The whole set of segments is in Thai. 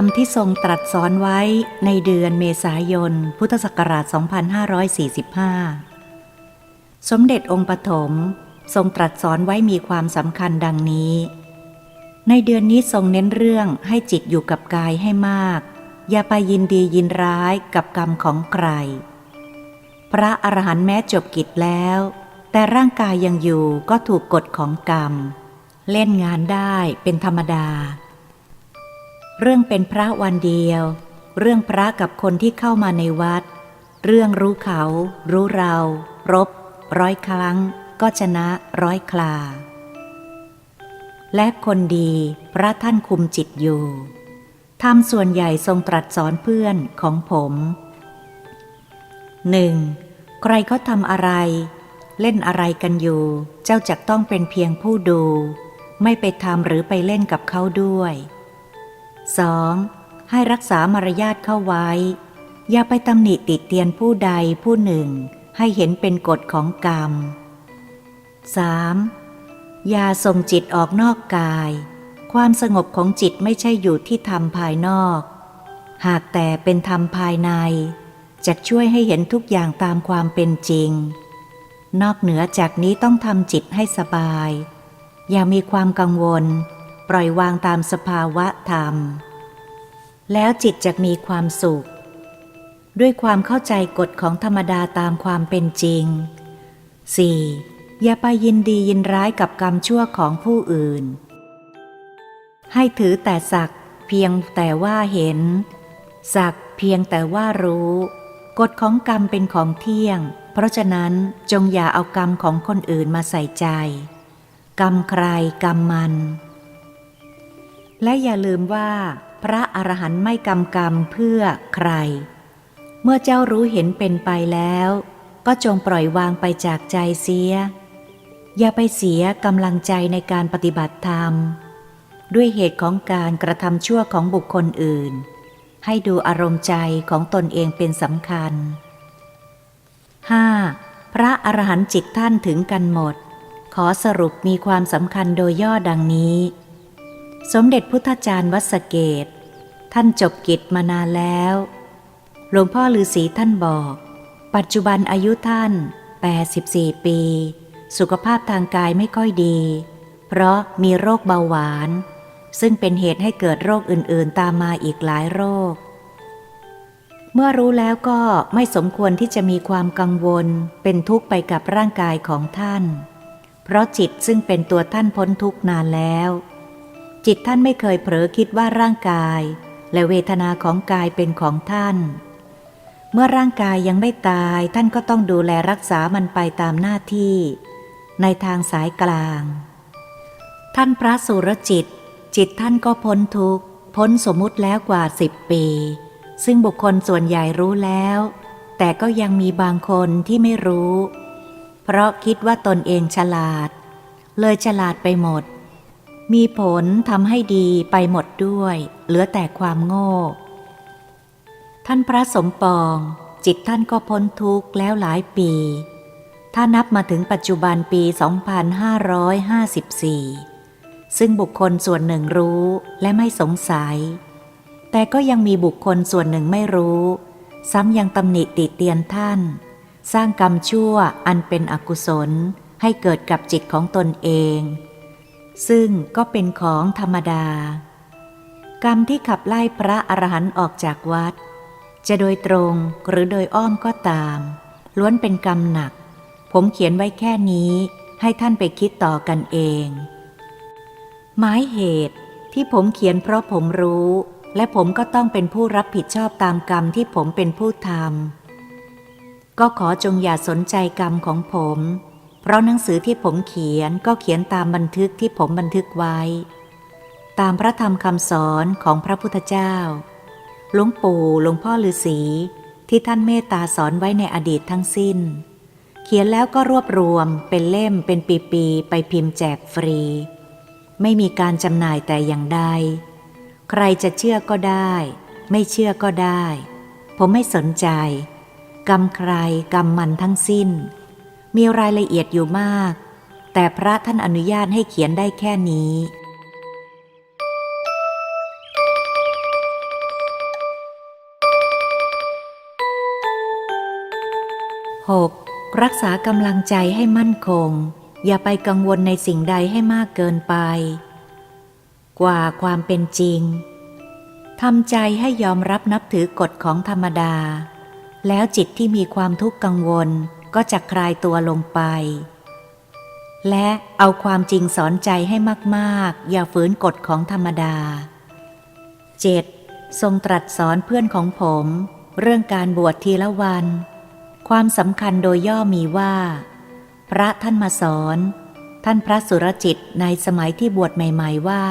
รมที่ทรงตรัสสอนไว้ในเดือนเมษายน พุทธศักราช 2545 สมเด็จองค์ปฐมทรงตรัสสอนไว้มีความสำคัญดังนี้ ในเดือนนี้ทรงเน้นเรื่องให้จิตอยู่กับกายให้มาก อย่าไปยินดียินร้ายกับกรรมของใคร พระอรหันต์แม้จบกิจแล้ว แต่ร่างกายยังอยู่ก็ถูกกฎของกรรม เล่นงานได้เป็นธรรมดา เรื่องเป็นพระวันเดียว เรื่องพระกับคนที่เข้ามาในวัด เรื่องรู้เขา รู้เรา รบ ร้อยครั้ง ก็ชนะร้อยคลา และคนดีพระท่านคุมจิตอยู่ทำส่วนใหญ่ทรงตรัสสอนเพื่อนของผมหนึ่งใครเขาทำอะไร เล่นอะไรกันอยู่ เจ้าจักต้องเป็นเพียงผู้ดู ไม่ไปทำหรือไปเล่นกับเขาด้วย 2. ให้รักษามารยาทเข้าไว้ อย่าไปตำหนิติเตียนผู้ใดผู้หนึ่ง ให้เห็นเป็นกฎของกรรม 3. อย่าส่งจิตออกนอกกาย ความสงบของจิตไม่ใช่อยู่ที่ธรรมภายนอก หากแต่เป็นธรรมภายในจะช่วยให้เห็นทุกอย่างตามความเป็นจริง นอกเหนือจากนี้ต้องทำจิตให้สบาย อย่ามีความกังวล ปล่อยวางตามสภาวะธรรม แล้วจิตจะมีความสุข ด้วยความเข้าใจกฎของธรรมดาตามความเป็นจริง 4. อย่าไปยินดียินร้ายกับกรรมชั่วของผู้อื่น ให้ถือแต่สักเพียงแต่ว่าเห็น สักเพียงแต่ว่ารู้ กฎของกรรมเป็นของเที่ยง เพราะฉะนั้นจงอย่าเอากรรมของคนอื่นมาใส่ใจ กรรมใครกรรมมัน และอย่าลืมว่า พระอรหันต์ไม่กำกรรมเพื่อใคร เมื่อเจ้ารู้เห็นเป็นไปแล้ว ก็จงปล่อยวางไปจากใจเสีย อย่าไปเสียกำลังใจในการปฏิบัติธรรม ด้วยเหตุของการกระทำชั่วของบุคคลอื่น ให้ดูอารมณ์ใจของตนเองเป็นสำคัญ 5. พระอรหันต์จิตท่านถึงกันหมด ขอสรุปมีความสำคัญโดยย่อดังนี้ สมเด็จพุทธจารย์วัสเกต ท่านจบกิจมานานแล้ว หลวงพ่อฤาษีท่านบอก ปัจจุบันอายุท่าน 84 ปี สุขภาพทางกายไม่ค่อยดี เพราะมีโรคเบาหวาน ซึ่งเป็นเหตุให้เกิดโรคอื่นๆ ตามมาอีกหลายโรค เมื่อรู้แล้วก็ไม่สมควรที่จะมีความกังวลเป็นทุกข์ไปกับร่างกายของท่าน เพราะจิตซึ่งเป็นตัวท่านพ้นทุกข์นานแล้ว จิตท่านไม่เคยเผลอคิดว่าร่างกาย และเวทนาของกายเป็นของท่าน เมื่อร่างกายยังไม่ตายท่านก็ต้องดูแลรักษามันไปตามหน้าที่ ในทางสายกลาง ท่านพระสุรจิต จิตท่านก็พ้นทุกข์ พ้นสมมุติแล้วกว่าสิบปี ซึ่งบุคคลส่วนใหญ่รู้แล้ว แต่ก็ยังมีบางคนที่ไม่รู้ เพราะคิดว่าตนเองฉลาด เลยฉลาดไปหมด มีผลทำให้ดีไปหมดด้วย เหลือแต่ความโง่ ท่านพระสมปอง จิตท่านก็พ้นทุกข์แล้วหลายปี ถ้านับมาถึงปัจจุบันปี 2554 ซึ่งบุคคลส่วนหนึ่งรู้และไม่สงสัย แต่ก็ยังมีบุคคลส่วนหนึ่งไม่รู้ ซ้ำยังตำหนิติเตียนท่าน สร้างกรรมชั่วอันเป็นอกุศลให้เกิดกับจิตของตนเอง ซึ่งก็เป็นของธรรมดา กรรมที่ขับไล่พระอรหันต์ออกจากวัด จะโดยตรงหรือโดยอ้อมก็ตาม ล้วนเป็นกรรมหนัก ผมเขียนไว้แค่นี้ให้ท่านไปคิดต่อกันเอง หมายเหตุที่ผมเขียนเพราะผมรู้ และผมก็ต้องเป็นผู้รับผิดชอบตามกรรมที่ผมเป็นผู้ทำก็ขอจงอย่าสนใจกรรมของผมเราะหนังสือที่ผมเขียนก็เขียนตามบันทึกที่ผมบันทึกไว้ ตามพระธรรมคำสอนของพระพุทธเจ้า หลวงปู่หลวงพ่อฤาษีที่ท่านเมตตาสอนไว้ในอดีตทั้งสิ้น เขียนแล้วก็รวบรวมเป็นเล่มเป็นปีๆไปพิมพ์แจกฟรี ไม่มีการจำหน่ายแต่อย่างใด ใครจะเชื่อก็ได้ ไม่เชื่อก็ได้ ผมไม่สนใจ กรรมใครกรรมมันทั้งสิ้น มีรายละเอียดอยู่มาก แต่พระท่านอนุญาตให้เขียนได้แค่นี้ 6. รักษากำลังใจให้มั่นคง อย่าไปกังวลในสิ่งใดให้มากเกินไป กว่าความเป็นจริงทำใจให้ยอมรับนับถือกฎของธรรมดา แล้วจิตที่มีความทุกข์กังวล ก็จะคลายตัวลงไป และเอาความจริงสอนใจให้มากๆ อย่าฝืนกฎของธรรมดา 7. ทรงตรัสสอนเพื่อนของผม เรื่องการบวชทีละวัน ความสำคัญโดยย่อมีว่า พระท่านมาสอน ท่านพระสุรจิตในสมัยที่บวชใหม่ ๆว่า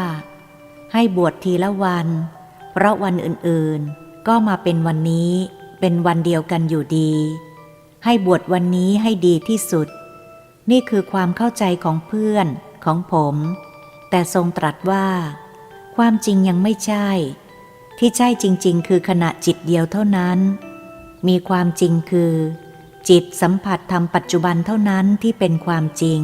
ให้บวชทีละวัน เพราะวันอื่นๆ ก็มาเป็นวันนี้เป็นวันเดียวกันอยู่ดี ให้บวชวันนี้ให้ดีที่สุด นี่คือความเข้าใจของเพื่อนของผม แต่ทรงตรัสว่า ความจริงยังไม่ใช่ ที่ใช่จริง ๆ คือขณะจิตเดียวเท่านั้น มีความจริงคือ จิตสัมผัสทำปัจจุบันเท่านั้นที่เป็นความจริง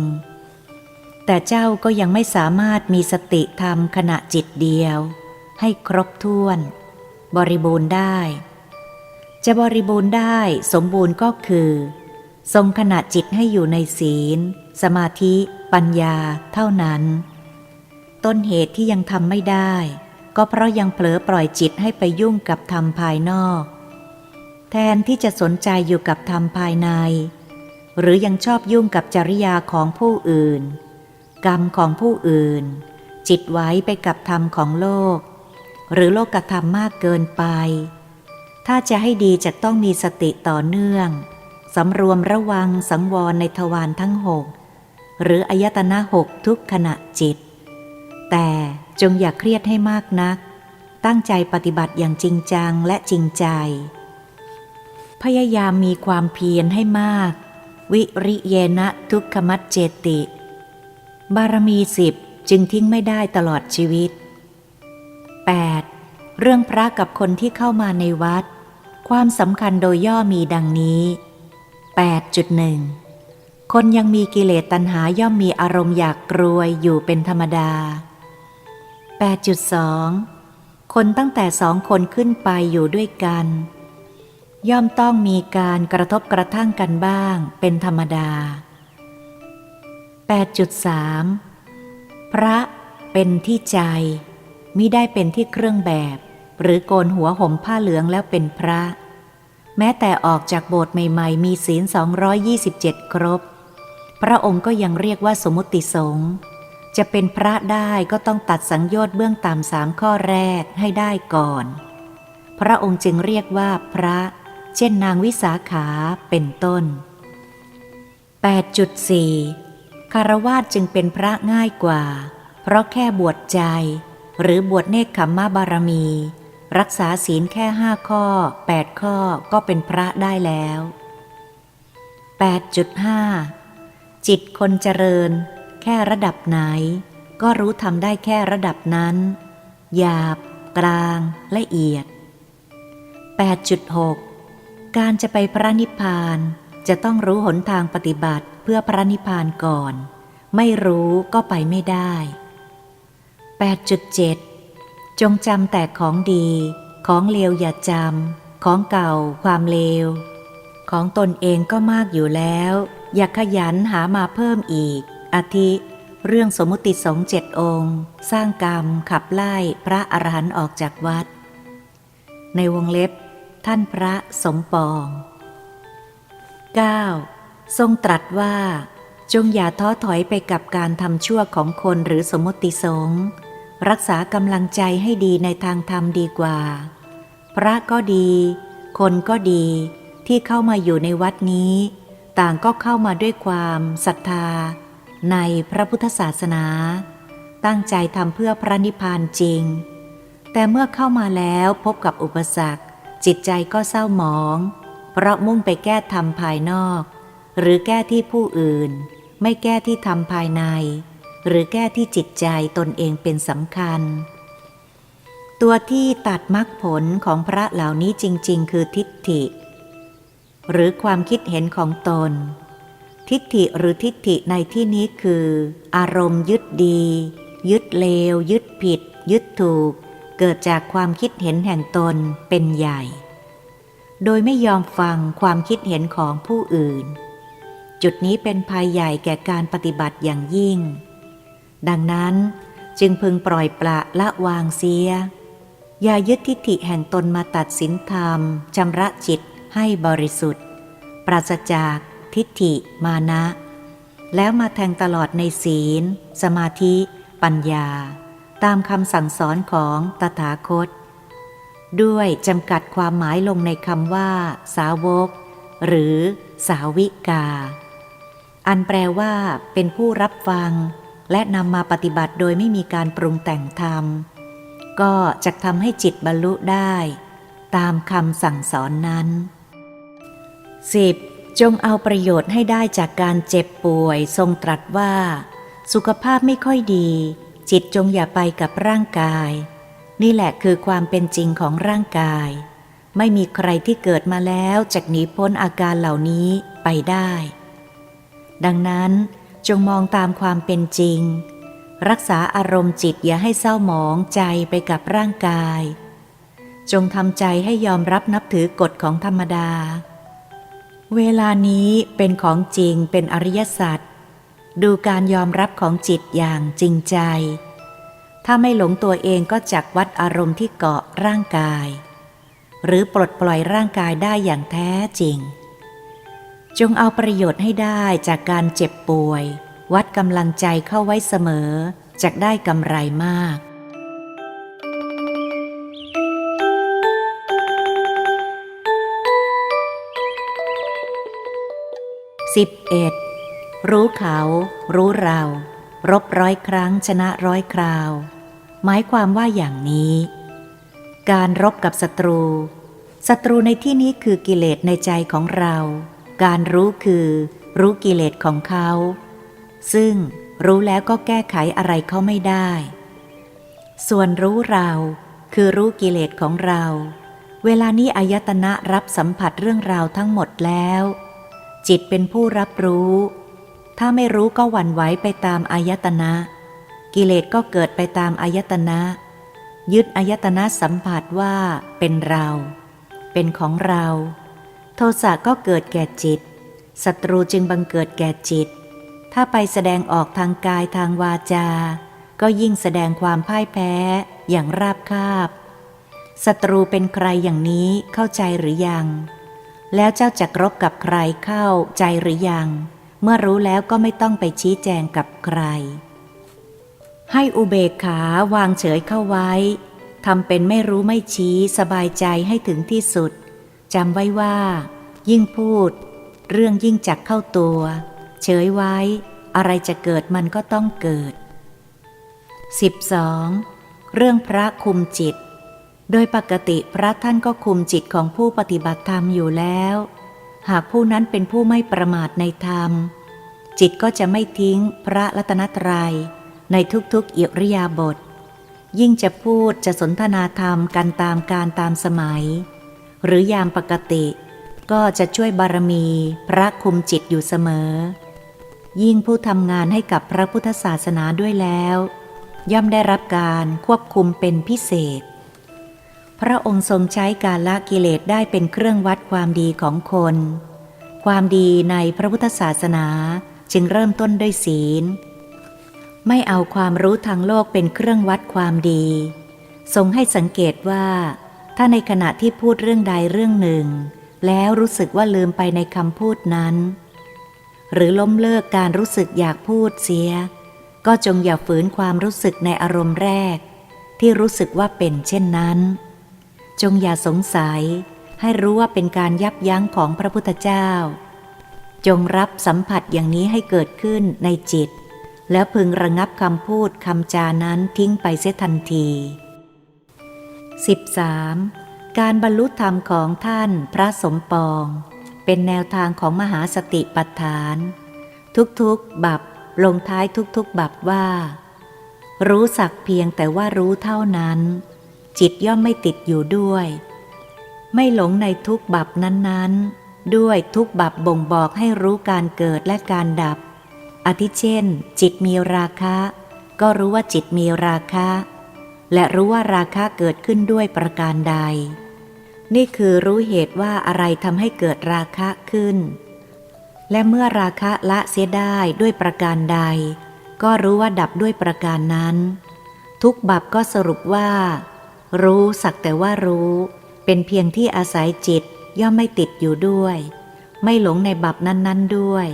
แต่เจ้าก็ยังไม่สามารถมีสติธรรมขณะจิตเดียว ให้ครบถ้วน บริบูรณ์ได้ จะบริบูรณ์ได้สมบูรณ์ก็คือ ทรงขณะจิตให้อยู่ในศีล สมาธิ ปัญญา เท่านั้น ต้นเหตุที่ยังทำไม่ได้ ก็เพราะยังเผลอปล่อยจิตให้ไปยุ่งกับธรรมภายนอก แทนที่จะสนใจอยู่กับธรรมภายใน หรือยังชอบยุ่งกับจริยาของผู้อื่น กรรมของผู้อื่น จิตไว้ไปกับธรรมของโลก หรือโลกธรรมมากเกินไป ถ้าจะให้ดีจะต้องมีสติต่อเนื่อง สำรวมระวังสังวรในทวารทั้งหกหรืออายตนะหกทุกขณะจิต แต่จงอย่าเครียดให้มากนัก ตั้งใจปฏิบัติอย่างจริงจังและจริงใจ พยายามมีความเพียรให้มาก วิริเยนะทุกขมัจเจติ บารมีสิบจึงทิ้งไม่ได้ตลอดชีวิต 8. เรื่องพระกับคนที่เข้ามาในวัด ความสำคัญโดยย่อมีดังนี้ 8.1 คนยังมีกิเลสตัณหาย่อมมีอารมณ์อยากกรวยอยู่เป็นธรรมดา 8.2 คนตั้งแต่สองคนขึ้นไปอยู่ด้วยกัน ย่อมต้องมีการกระทบกระทั่งกันบ้างเป็นธรรมดา 8.3 พระเป็นที่ใจมิได้เป็นที่เครื่องแบบ หรือโกนหัวห่มผ้าเหลืองแล้วเป็นพระ แม้แต่ออกจากโบสถ์ใหม่ๆ มีศีล 227 ครบ พระองค์ก็ยังเรียกว่าสมมติสงฆ์จะเป็นพระได้ก็ต้องตัดสังโยชน์เบื้องต่ำสามข้อแรกให้ได้ก่อน พระองค์จึงเรียกว่าพระ เช่นนางวิสาขาเป็นต้น 8.4 คารวาสจึงเป็นพระง่ายกว่า เพราะแค่บวชใจ หรือบวชเนคขมมบารมี รักษาศีลแค่ห้าข้อ 8 ข้อก็เป็นพระได้แล้ว 8.5 จิตคนเจริญ แค่ระดับไหน ก็รู้ทำได้แค่ระดับนั้น หยาบ กลาง ละเอียด 8.6 การจะไปพระนิพพานจะต้องรู้หนทางปฏิบัติเพื่อพระนิพพานก่อน ไม่รู้ก็ไปไม่ได้ 8.7 จงจำแต่ของดี ของเลวอย่าจำ ของเก่า ความเลว ของตนเองก็มากอยู่แล้ว อย่าขยันหามาเพิ่มอีก อาทิ เรื่องสมุติสงฆ์เจ็ดองค์ สร้างกรรมขับไล่พระอรหันต์ออกจากวัด ในวงเล็บ ท่านพระสมปอง 9. ทรงตรัสว่า จงอย่าท้อถอยไปกับการทำชั่วของคนหรือสมมติสงฆ์ รักษากำลังใจให้ดีในทางธรรมดีกว่า พระก็ดี คนก็ดีที่เข้ามาอยู่ในวัดนี้ ต่างก็เข้ามาด้วยความศรัทธา ในพระพุทธศาสนา ตั้งใจทำเพื่อพระนิพพานจริง แต่เมื่อเข้ามาแล้วพบกับอุปสรรค จิตใจก็เศร้าหมอง เพราะมุ่งไปแก้ธรรมภายนอก หรือแก้ที่ผู้อื่น ไม่แก้ที่ธรรมภายใน หรือแก้ที่จิตใจตนเองเป็นสำคัญ ตัวที่ตัดมรรคผลของพระเหล่านี้จริง ๆ คือทิฏฐิ หรือความคิดเห็นของตน ทิฏฐิหรือทิฏฐิในที่นี้คือ อารมณ์ยึดดี ยึดเลว ยึดผิด ยึดถูก เกิดจากความคิดเห็นแห่งตนเป็นใหญ่ โดยไม่ยอมฟังความคิดเห็นของผู้อื่น จุดนี้เป็นภัยใหญ่แก่การปฏิบัติอย่างยิ่ง ดังนั้นจึงพึงปล่อยปละละวางเสีย อย่ายึดทิฏฐิแห่งตนมาตัดสินธรรมชำระจิตให้บริสุทธิ์ ปราศจากทิฏฐิมานะ แล้วมาแทงตลอดในศีล สมาธิ ปัญญา ตามคำสั่งสอนของตถาคต ด้วยจำกัดความหมายลงในคำว่า สาวก หรือสาวิกา อันแปลว่าเป็นผู้รับฟัง และนำมาปฏิบัติโดยไม่มีการปรุงแต่งธรรม ก็จะทำให้จิตบรรลุได้ ตามคำสั่งสอนนั้น 10. จงเอาประโยชน์ให้ได้จากการเจ็บป่วยทรงตรัสว่า สุขภาพไม่ค่อยดี จิตจงอย่าไปกับร่างกาย นี่แหละคือความเป็นจริงของร่างกาย ไม่มีใครที่เกิดมาแล้วจากหนีพ้นอาการเหล่านี้ไปได้ ดังนั้น จงมองตามความเป็นจริง รักษาอารมณ์จิตอย่าให้เศร้าหมองใจไปกับร่างกาย จงทำใจให้ยอมรับนับถือกฎของธรรมดา เวลานี้เป็นของจริงเป็นอริยสัจดูการยอมรับของจิตอย่างจริงใจ ถ้าไม่หลงตัวเองก็จักวัดอารมณ์ที่เกาะร่างกาย หรือปลดปล่อยร่างกายได้อย่างแท้จริง จงเอาประโยชน์ให้ได้จากการเจ็บป่วย วัดกำลังใจเข้าไว้เสมอจะได้กำไรมาก 11. รู้เขา รู้เรา รบร้อยครั้งชนะร้อยคราว หมายความว่าอย่างนี้ การรบกับศัตรูศัตรูในที่นี้คือกิเลสในใจของเรา การรู้คือรู้กิเลสของเขา ซึ่งรู้แล้วก็แก้ไขอะไรเขาไม่ได้ ส่วนรู้เราคือรู้กิเลสของเรา เวลานี้อายตนะรับสัมผัสเรื่องราวทั้งหมดแล้ว จิตเป็นผู้รับรู้ ถ้าไม่รู้ก็หวั่นไหวไปตามอายตนะ กิเลสก็เกิดไปตามอายตนะ ยึดอายตนะสัมผัสว่าเป็นเรา เป็นของเรา โทสะก็เกิดแก่จิต ศัตรูจึงบังเกิดแก่จิต ถ้าไปแสดงออกทางกายทางวาจา ก็ยิ่งแสดงความพ่ายแพ้อย่างราบคาบ ศัตรูเป็นใครอย่างนี้เข้าใจหรือยัง แล้วเจ้าจะรบกับใครเข้าใจหรือยัง เมื่อรู้แล้วก็ไม่ต้องไปชี้แจงกับใคร ให้อุเบกขาวางเฉยเข้าไว้ทำเป็นไม่รู้ไม่ชี้สบายใจให้ถึงที่สุด จำไว้ว่า ยิ่งพูด เรื่องยิ่งจักเข้าตัว เฉยไว้ อะไรจะเกิดมันก็ต้องเกิด 12. เรื่องพระคุมจิต โดยปกติพระท่านก็คุมจิตของผู้ปฏิบัติธรรมอยู่แล้ว หากผู้นั้นเป็นผู้ไม่ประมาทในธรรม จิตก็จะไม่ทิ้งพระรัตนตรยัย ในทุกๆอิริยาบถยิ่งจะพูดจะสนทนาธรรมกันตามการตามสมัย หรือยามปกติ ก็จะช่วยบารมีพระคุมจิตอยู่เสมอ ยิ่งผู้ทำงานให้กับพระพุทธศาสนาด้วยแล้ว ย่อมได้รับการควบคุมเป็นพิเศษ พระองค์ทรงใช้การละกิเลสได้เป็นเครื่องวัดความดีของคน ความดีในพระพุทธศาสนาจึงเริ่มต้นด้วยศีล ไม่เอาความรู้ทางโลกเป็นเครื่องวัดความดี ทรงให้สังเกตว่า ถ้าในขณะที่พูดเรื่องใดเรื่องหนึ่ง แล้วรู้สึกว่าลืมไปในคำพูดนั้น หรือล้มเลิกการรู้สึกอยากพูดเสีย ก็จงอย่าฝืนความรู้สึกในอารมณ์แรก ที่รู้สึกว่าเป็นเช่นนั้น จงอย่าสงสัย ให้รู้ว่าเป็นการยับยั้งของพระพุทธเจ้า จงรับสัมผัสอย่างนี้ให้เกิดขึ้นในจิต แล้วพึงระงับคำพูดคำจานั้นทิ้งไปเสียทันที 13. การบรรลุธรรมของท่านพระสมปอง เป็นแนวทางของมหาสติปัฏฐาน ทุกๆบับลงท้ายทุกๆบับว่า รู้สักเพียงแต่ว่ารู้เท่านั้น จิตย่อมไม่ติดอยู่ด้วย ไม่หลงในทุกบับนั้นๆ ด้วยทุกบับบ่งบอกให้รู้การเกิดและการดับอาทิเช่น จิตมีราคะ ก็รู้ว่าจิตมีราคะ และรู้ว่าราคะเกิดขึ้นด้วยประการใด นี่คือรู้เหตุว่าอะไรทำให้เกิดราคะขึ้น และเมื่อราคะละเสียได้ด้วยประการใด ก็รู้ว่าดับด้วยประการนั้น ทุกบับก็สรุปว่า รู้สักแต่ว่ารู้ เป็นเพียงที่อาศัยจิตย่อมไม่ติดอยู่ด้วย ไม่หลงในบับนั้น ๆด้วย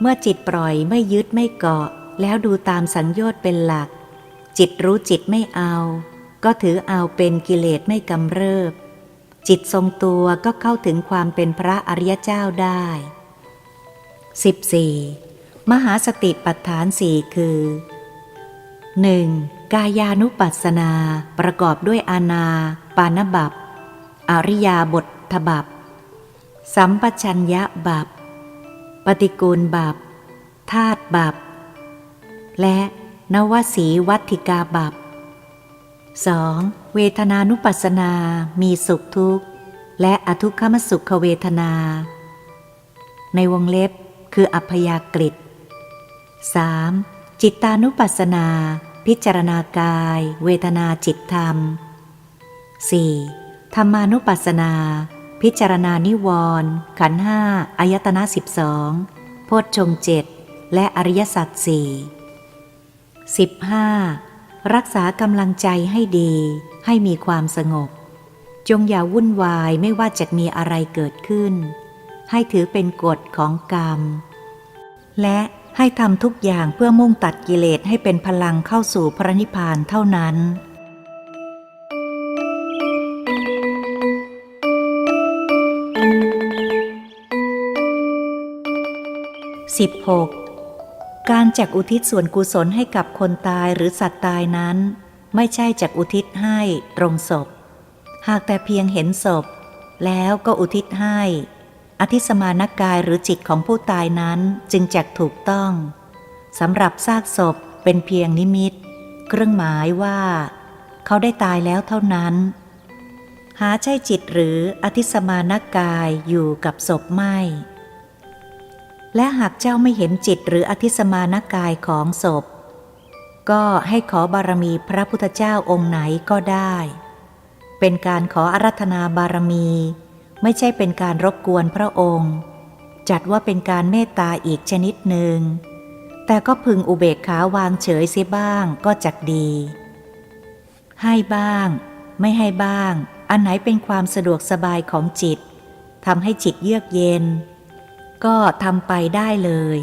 เมื่อจิตปล่อยไม่ยึดไม่เกาะ แล้วดูตามสังโยชน์เป็นหลัก จิตรู้จิตไม่เอา ก็ถือเอาเป็นกิเลสไม่กำเริบ จิตทรงตัวก็เข้าถึงความเป็นพระอริยเจ้าได้ 14. มหาสติปัฏฐานสี่คือ 1. กายานุปัสสนาประกอบด้วยอาณาปานบับ อริยาบททบับ สัมปชัญญะบับ ปฏิกูลบับธาตุบับ และ นวสีวัตถิกาบับ 2. เวทนานุปัสสนา มีสุขทุกข์ และอทุกขมสุขเวทนา ในวงเล็บคืออัพยากฤิต 3. จิตานุปัสสนา พิจารณากาย เวทนาจิตธรรม 4. ธรรมานุปัสสนา พิจารณานิวรณ์ขันห้าอายตนะสิบสองโพชฌงเจ็ดและอริยสัจสี่ สิบห้ารักษากำลังใจให้ดีให้มีความสงบ จงอย่าวุ่นวายไม่ว่าจะมีอะไรเกิดขึ้น ให้ถือเป็นกฎของกรรม และให้ทำทุกอย่างเพื่อมุ่งตัดกิเลสให้เป็นพลังเข้าสู่พระนิพพานเท่านั้น 16. การจักอุทิศส่วนกุศลให้กับคนตายหรือสัตว์ตายนั้น ไม่ใช่จักอุทิศให้ตรงศพ หากแต่เพียงเห็นศพ แล้วก็อุทิศให้ อธิสมานกายหรือจิตของผู้ตายนั้นจึงจักถูกต้องสำหรับซากศพเป็นเพียงนิมิต เครื่องหมายว่า เขาได้ตายแล้วเท่านั้น หาใช่จิตหรืออธิสมานกายอยู่กับศพไม่ และหากเจ้าไม่เห็นจิตหรืออธิสมานกายของศพ ก็ให้ขอบารมีพระพุทธเจ้าองค์ไหนก็ได้ เป็นการขออารัธนาบารมี ไม่ใช่เป็นการรบกวนพระองค์ จัดว่าเป็นการเมตตาอีกชนิดหนึ่ง แต่ก็พึงอุเบกขาวางเฉยเสียบ้างก็จักดี ให้บ้าง ไม่ให้บ้าง อันไหนเป็นความสะดวกสบายของจิตทำให้จิตเยือกเย็น ก็ทำไปได้เลย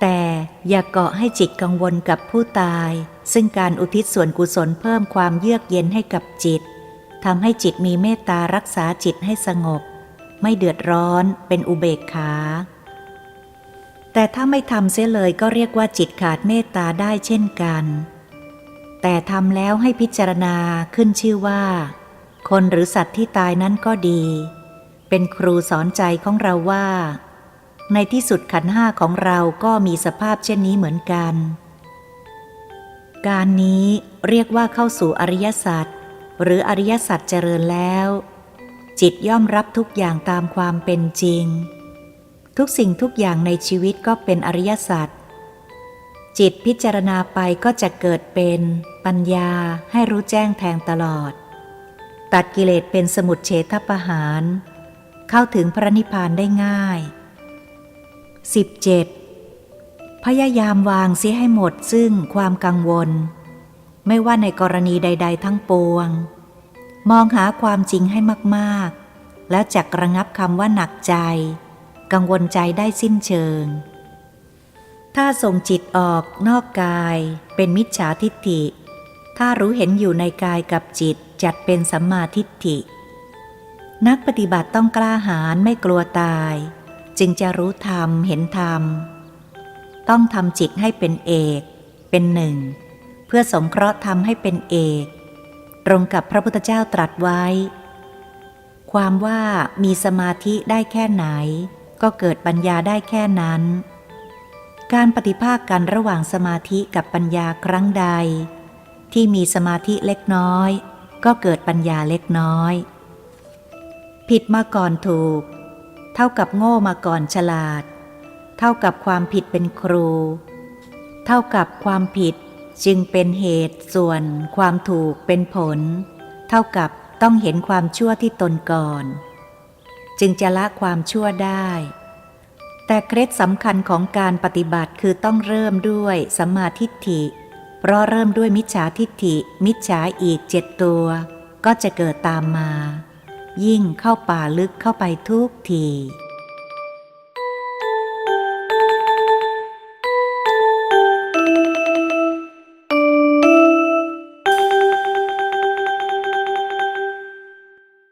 แต่อย่าเกาะให้จิตกังวลกับผู้ตาย ซึ่งการอุทิศส่วนกุศลเพิ่มความเยือกเย็นให้กับจิตทำให้จิตมีเมตตารักษาจิตให้สงบ ไม่เดือดร้อนเป็นอุเบกขา แต่ถ้าไม่ทำเสียเลยก็เรียกว่าจิตขาดเมตตาได้เช่นกัน แต่ทำแล้วให้พิจารณาขึ้นชื่อว่า คนหรือสัตว์ที่ตายนั้นก็ดี เป็นครูสอนใจของเราว่า ในที่สุดขันห้าของเราก็มีสภาพเช่นนี้เหมือนกัน การนี้เรียกว่าเข้าสู่อริยสัจหรืออริยสัจเจริญแล้ว จิตย่อมรับทุกอย่างตามความเป็นจริง ทุกสิ่งทุกอย่างในชีวิตก็เป็นอริยสัจจิตพิจารณาไปก็จะเกิดเป็นปัญญาให้รู้แจ้งแทงตลอด ตัดกิเลสเป็นสมุดเฉทประหาร เข้าถึงพระนิพพานได้ง่าย 17. พยายามวางเสียให้หมดซึ่งความกังวล ไม่ว่าในกรณีใด ๆ ทั้งปวง มองหาความจริงให้มากๆ แล้วจักระงับคำว่าหนักใจ กังวลใจได้สิ้นเชิง ถ้าส่งจิตออกนอกกาย เป็นมิจฉาทิฏฐิ ถ้ารู้เห็นอยู่ในกายกับจิตจัดเป็นสัมมาทิฏฐิ นักปฏิบัติต้องกล้าหาญไม่กลัวตาย จึงจะรู้ธรรมเห็นธรรม ต้องทำจิตให้เป็นเอก เป็นหนึ่ง เพื่อสงเคราะห์ธรรมให้เป็นเอก ตรงกับพระพุทธเจ้าตรัสไว้ ความว่ามีสมาธิได้แค่ไหน ก็เกิดปัญญาได้แค่นั้น การปฏิภาคกันระหว่างสมาธิกับปัญญาครั้งใด ที่มีสมาธิเล็กน้อย ก็เกิดปัญญาเล็กน้อย ผิดมาก่อนถูก เท่ากับโง่มาก่อนฉลาด เท่ากับความผิดเป็นครู เท่ากับความผิดจึงเป็นเหตุส่วนความถูกเป็นผล เท่ากับต้องเห็นความชั่วที่ตนก่อน จึงจะละความชั่วได้ แต่เคล็ดสำคัญของการปฏิบัติคือต้องเริ่มด้วยสัมมาทิฏฐิ เพราะเริ่มด้วยมิจฉาทิฏฐิ มิจฉาอีกเจ็ดตัว ก็จะเกิดตามมา ยิ่งเข้าป่าลึกเข้าไปทุกที